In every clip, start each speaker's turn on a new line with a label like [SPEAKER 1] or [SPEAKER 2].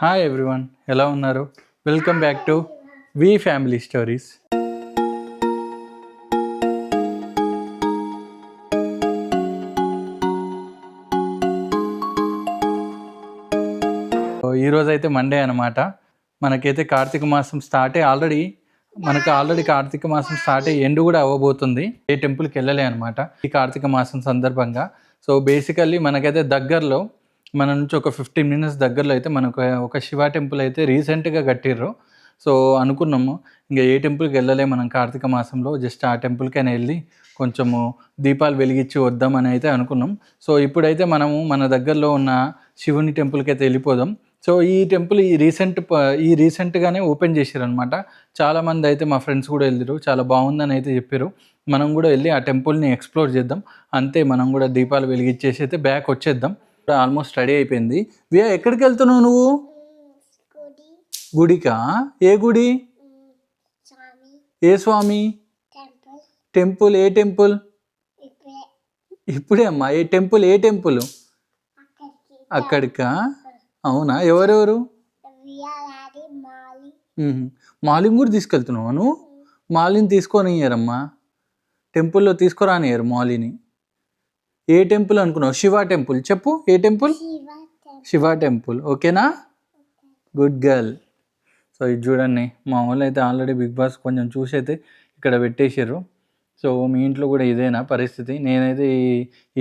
[SPEAKER 1] Hi everyone ఎలా ఉన్నారు? Welcome back to V family stories ఈరోజు అయితే మండే అనమాట మనకైతే కార్తీక మాసం స్టార్ట్ అయ్యి ఆల్రెడీ మనకు ఆల్రెడీ కార్తీక మాసం స్టార్ట్ అయ్యి ఎండు కూడా అవ్వబోతుంది. ఏ టెంపుల్కి వెళ్ళలే అనమాట ఈ కార్తీక మాసం సందర్భంగా. సో బేసికల్లీ మనకైతే దగ్గరలో మన నుంచి ఒక ఫిఫ్టీన్ మినిట్స్ దగ్గరలో అయితే మనకు ఒక శివ టెంపుల్ అయితే రీసెంట్గా కట్టిర్రు. సో అనుకున్నాము. ఇంకా ఏ టెంపుల్కి వెళ్ళలే మనం కార్తీక మాసంలో. జస్ట్ ఆ టెంపుల్కైనా వెళ్ళి కొంచెము దీపాలు వెలిగించి వద్దామని అయితే అనుకున్నాం. సో ఇప్పుడైతే మనము మన దగ్గరలో ఉన్న శివుని టెంపుల్కి అయితే వెళ్ళిపోదాం. సో ఈ టెంపుల్ ఈ రీసెంట్ ఈ రీసెంట్గానే ఓపెన్ చేశారనమాట చాలామంది అయితే మా ఫ్రెండ్స్ కూడా వెళ్ళారు చాలా బాగుందని అయితే చెప్పారు మనం కూడా వెళ్ళి ఆ టెంపుల్ని ఎక్స్ప్లోర్ చేద్దాం. అంతే మనం కూడా దీపాలు వెలిగించేసి అయితే బ్యాక్ వచ్చేద్దాం. ఆల్మోస్ట్ రెడీ అయిపోయింది. వియా ఎక్కడికి వెళ్తున్నావు నువ్వు? గుడికా? ఏ గుడి? ఏ స్వామి?
[SPEAKER 2] టెంపుల్.
[SPEAKER 1] ఏ టెంపుల్?
[SPEAKER 2] ఇప్పుడే
[SPEAKER 1] అమ్మా ఏ టెంపుల్ ఏ టెంపుల్?
[SPEAKER 2] అక్కడికా?
[SPEAKER 1] అవునా? ఎవరెవరు?
[SPEAKER 2] వియాలాది
[SPEAKER 1] మాలిని కూడా తీసుకెళ్తున్నావు నువ్వు? మాలిని తీసుకొని ఇయ్యారమ్మా. టెంపుల్లో తీసుకురానియ్యారు మాలిని. ఏ టెంపుల్ అనుకున్నావు? శివ టెంపుల్. చెప్పు ఏ టెంపుల్?
[SPEAKER 2] శివ టెంపుల్.
[SPEAKER 1] ఓకేనా? గుడ్ గర్ల్ సో ఇది చూడండి మా వాళ్ళు అయితే ఆల్రెడీ బిగ్ బాస్ కొంచెం చూసి అయితే ఇక్కడ పెట్టేసారు సో మీ ఇంట్లో కూడా ఇదేనా పరిస్థితి? నేనైతే ఈ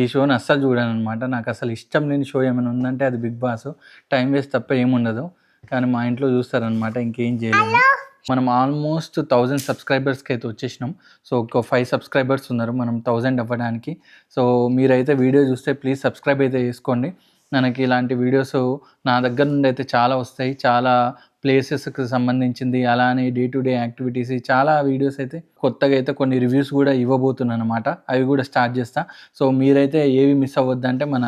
[SPEAKER 1] ఈ షోని అస్సలు చూడాను అనమాట నాకు అసలు ఇష్టం లేని షో ఏమైనా ఉందంటే అది బిగ్ బాస్ టైం వేస్ట్ తప్ప ఏముండదు. కానీ మా ఇంట్లో చూస్తారనమాట ఇంకేం చేయలేదు మనం ఆల్మోస్ట్ థౌజండ్ సబ్స్క్రైబర్స్కి అయితే వచ్చేసినాం. సో ఒక ఫైవ్ సబ్స్క్రైబర్స్ ఉన్నారు. మనం థౌజండ్ అవ్వడానికి. సో మీరైతే వీడియో చూస్తే ప్లీజ్ సబ్స్క్రైబ్ అయితే చేసుకోండి. మనకి ఇలాంటి వీడియోస్ నా దగ్గర నుండి అయితే చాలా వస్తాయి. చాలా ప్లేసెస్కి సంబంధించింది అలానే డే టు డే యాక్టివిటీస్ చాలా వీడియోస్ అయితే కొత్తగా అయితే కొన్ని రివ్యూస్ కూడా ఇవ్వబోతున్నాను అనమాట అవి కూడా స్టార్ట్ చేస్తా. సో మీరైతే ఏవి మిస్ అవ్వద్దంటే మన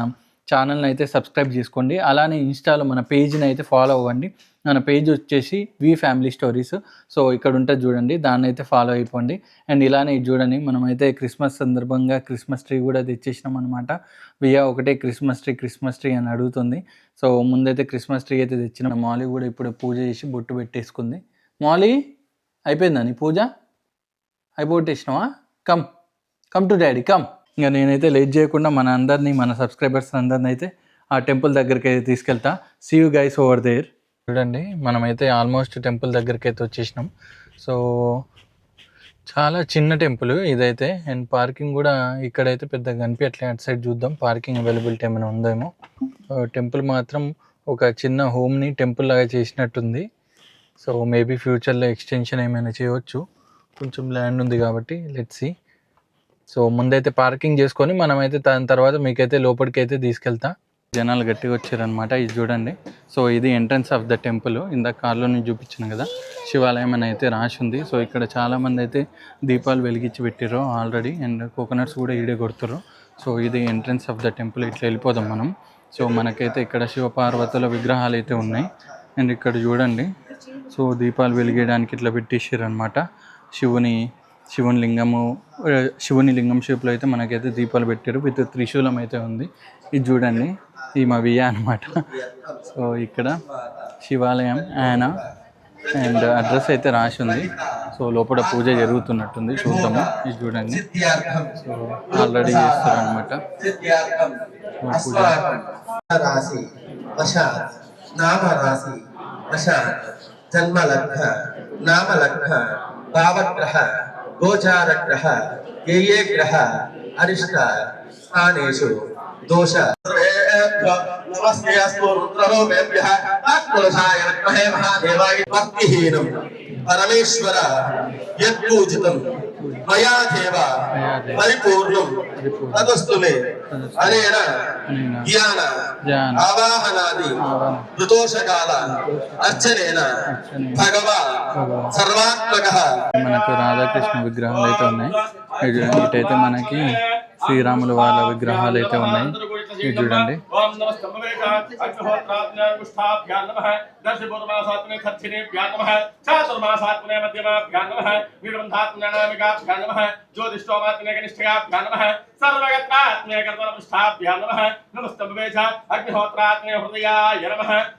[SPEAKER 1] ఛానల్ని అయితే సబ్స్క్రైబ్ చేసుకోండి. అలానే ఇన్స్టాలో మన పేజ్ని అయితే ఫాలో అవ్వండి. మన పేజ్ వచ్చేసి వి ఫ్యామిలీ స్టోరీస్. సో ఇక్కడ ఉంటుంది చూడండి. దాన్ని అయితే ఫాలో అయిపోండి. అండ్ ఇలానే ఇది చూడండి మనమైతే క్రిస్మస్ సందర్భంగా క్రిస్మస్ ట్రీ కూడా తెచ్చేసినాం అనమాట వియా ఒకటే క్రిస్మస్ ట్రీ క్రిస్మస్ ట్రీ అని అడుగుతుంది. సో ముందైతే క్రిస్మస్ ట్రీ అయితే తెచ్చిన. మాలీ కూడా ఇప్పుడు పూజ చేసి బొట్టు పెట్టేసుకుంది. మాలీ అయిపోయిందా నీ పూజ? అయిపోగొట్టేసినావా? Come. Come to daddy come. ఇంకా నేనైతే లేట్ చేయకుండా మన అందరినీ మన సబ్స్క్రైబర్స్ అందరిని అయితే ఆ టెంపుల్ దగ్గరికి అయితే తీసుకెళ్తా. See you guys over there చూడండి మనమైతే ఆల్మోస్ట్ టెంపుల్ దగ్గరికి అయితే వచ్చేసినాం. సో చాలా చిన్న టెంపుల్ ఇదైతే. అండ్ పార్కింగ్ కూడా ఇక్కడైతే పెద్దగా కనిపించట్లే. అటు సైడ్ చూద్దాం పార్కింగ్ అవైలబిలిటీ ఏమైనా ఉందేమో టెంపుల్ మాత్రం ఒక చిన్న హోమ్ని టెంపుల్ లాగా చేసినట్టుంది. సో మేబీ ఫ్యూచర్లో ఎక్స్టెన్షన్ ఏమైనా చేయవచ్చు కొంచెం ల్యాండ్ ఉంది కాబట్టి లెట్ సో ముందైతే పార్కింగ్ చేసుకొని మనమైతే దాని తర్వాత మీకైతే లోపలికి అయితే తీసుకెళ్తా. జనాలు గట్టిగా వచ్చారనమాట ఇది చూడండి. సో ఇది ఎంట్రన్స్ ఆఫ్ ద టెంపుల్ ఇందాక కార్లో నుంచి చూపించాను కదా శివాలయం అని అయితే రాసి ఉంది. సో ఇక్కడ చాలామంది అయితే దీపాలు వెలిగించి పెట్టారు ఆల్రెడీ అండ్ కోకోనట్స్ కూడా ఈడే కొడుతుర్రు. సో ఇది ఎంట్రన్స్ ఆఫ్ ద టెంపుల్ ఇట్లా వెళ్ళిపోదాం మనం. సో మనకైతే ఇక్కడ శివపార్వతుల విగ్రహాలు అయితే ఉన్నాయి. అండ్ ఇక్కడ చూడండి సో దీపాలు వెలిగేయడానికి ఇట్లా పెట్టేసారు అనమాట శివుని శివుని లింగము శివుని లింగం షేప్లో అయితే మనకైతే దీపాలు పెట్టారు. విత్ త్రిశూలం అయితే ఉంది. ఇది చూడండి. ఈ మా వియా అనమాట సో ఇక్కడ శివాలయం ఆయన అండ్ అడ్రస్ అయితే రాసి ఉంది. సో లోపల పూజ జరుగుతున్నట్టుంది. చూద్దాము. ఇది చూడండి. సో ఆల్రెడీ చేస్తారు అనమాట పూజ
[SPEAKER 3] రాశి నామ రాశి జన్మ లగ్న నామ లగ్న భావగ్రహ గోచార గ్రహ ఏ ఏ గ్రహ అరిష్ట స్థానేషు దోష నమస్తే అస్తు రుద్రరూపేభ్యః ఆత్మలసాయ విద్మహే మహాదేవాయ భక్తిహీనం పరమేశ్వర యత్పూజితం మయా దేవ పరిపూర్ణం తదస్తు మే అనేన జ్ఞాన ఆవాహనాది ఋతోషకాల అర్చనేన భగవా. సర్వాత్మక.
[SPEAKER 1] మనకు రాధాకృష్ణ విగ్రహాలు అయితే ఉన్నాయి. ఇటు ఇటైతే మనకి శ్రీరాముల వాళ్ళ విగ్రహాలు అయితే ఉన్నాయి. చూడండి
[SPEAKER 4] ఓం నమస్తమవేక అగ్నిహోత్రాగ్నిష్టాభ్యాం నమః దర్శపూర్వాసాత్మనే ఖర్చినేభ్యాం నమః చాతుర్మాసాత్మనే మధ్యమాభ్యాం నమః వీరబంధాత్మనామికాభ్యాం నమః జ్యోతిష్టోమాత్మనే కనిష్ఠయాభ్యాం నమః సర్వగత్రాత్మనే కర్మపృష్టాభ్యాం నమః నమస్తమవేక అగ్నిహోత్రాగ్నే హృదయాయ నమః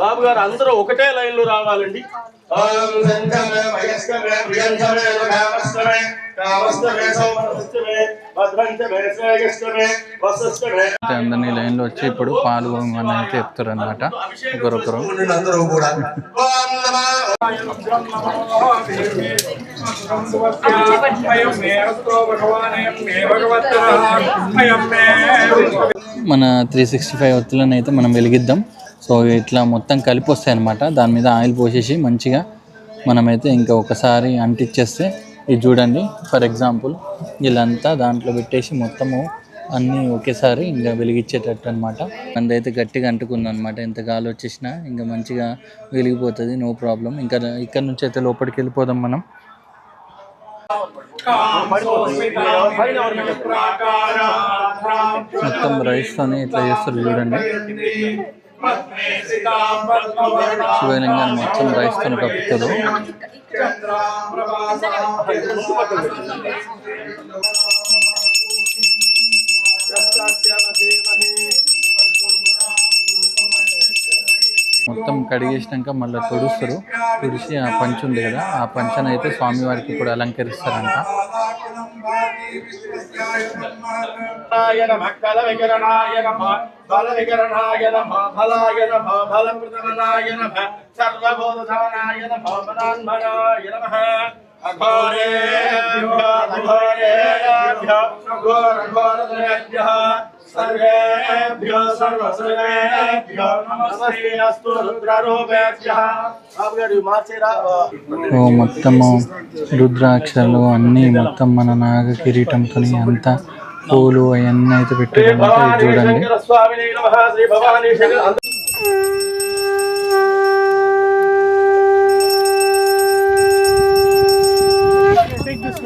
[SPEAKER 4] బాబు గారు అందరూ ఒకటే లైన్లో రావాలండి
[SPEAKER 1] అందరినీ లైన్లో వచ్చి ఇప్పుడు పాల్గొనమని అయితే చెప్తారు అనమాట ఒకరొకరు. మన త్రీ సిక్స్టీ ఫైవ్ ఒత్తులను అయితే మనం వెలిగిద్దాం. సో ఇట్లా మొత్తం కలిపి వస్తాయి అనమాట దాని మీద ఆయిల్ పోసేసి మంచిగా మనమైతే ఇంకా ఒకసారి అంటించేస్తే ఇది చూడండి. ఫర్ ఎగ్జాంపుల్ వీళ్ళంతా దాంట్లో పెట్టేసి మొత్తము అన్నీ ఒకేసారి ఇంకా వెలిగించేటట్టు అనమాట అందైతే గట్టిగా అంటుకుంది అనమాట ఎంత గాలి వచ్చేసినా ఇంకా మంచిగా వెలిగిపోతుంది నో ప్రాబ్లం ఇంకా ఇక్కడ నుంచి అయితే లోపలికి వెళ్ళిపోదాం మనం. మొత్తం రైస్తోనే ఇట్లా చేస్తారు చూడండి. శివలింగాన్ని మొత్తం రైస్తో కప్పుతారు మొత్తం కడిగేసినాక మళ్ళీ తుడుస్తారు. తుడిసి ఆ పంచ ఉంది కదా ఆ పంచను అయితే స్వామివారికి ఇప్పుడు అలంకరిస్తారంట.
[SPEAKER 4] బల బల సర్వబోధనాయ నమః
[SPEAKER 1] ఓ మొత్తము రుద్రాక్షలు అన్నీ మొత్తం మన నాగ కిరీటంతో అంతా పూలు అవన్నీ అయితే ఇది చూడండి.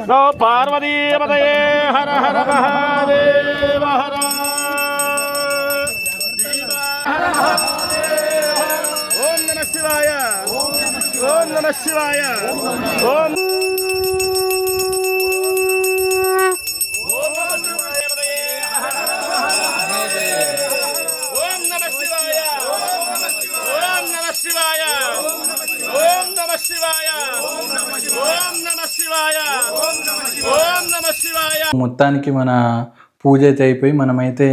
[SPEAKER 4] శంకర స్వామిని హర హర మహాదేవ హర. ఓం నమ శివాయ. ఓం నమ శివాయ. ఓం శివాయ. ఓం నమ శివాయ.
[SPEAKER 1] మొత్తానికి మన పూజ అయితే అయిపోయి మనమైతే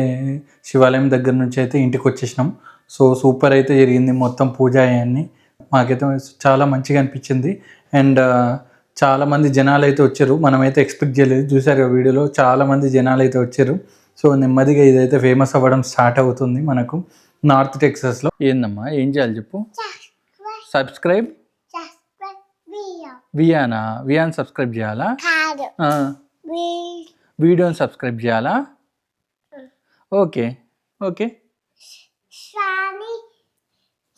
[SPEAKER 1] శివాలయం దగ్గర నుంచి అయితే ఇంటికి వచ్చేసినాం. సో సూపర్ అయితే జరిగింది మొత్తం పూజ అవన్నీ మాకైతే చాలా మంచిగా అనిపించింది. అండ్ చాలా మంది జనాలు అయితే వచ్చారు. మనమైతే ఎక్స్పెక్ట్ చేయలేదు. చూసారు కదా వీడియోలో చాలా మంది జనాలు అయితే వచ్చారు. సో నెమ్మదిగా ఇదైతే ఫేమస్ అవ్వడం స్టార్ట్ అవుతుంది మనకు. నార్త్ టెక్సస్లో ఏందమ్మా? ఏం చేయాలి చెప్పు? సబ్స్క్రైబ్ వియానా? వియాన్ సబ్స్క్రైబ్ చేయాలా?
[SPEAKER 2] కాదు.
[SPEAKER 1] వీడియోని సబ్స్క్రైబ్ చేయాలా? Okay. Okay.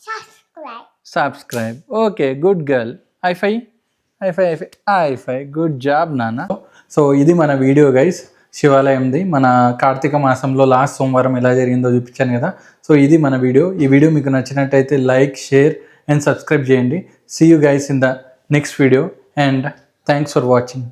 [SPEAKER 2] Subscribe. Subscribe.
[SPEAKER 1] Okay good girl. High five high five high five high five good job నాన్న సో ఇది మన వీడియో గైస్. శివాలయంది. మన కార్తీక మాసంలో లాస్ట్ సోమవారం ఎలా జరిగిందో చూపించాను కదా. సో ఇది మన వీడియో. ఈ వీడియో మీకు నచ్చినట్టయితే లైక్ షేర్ అండ్ సబ్స్క్రైబ్ చేయండి. See you guys in the next video and thanks for watching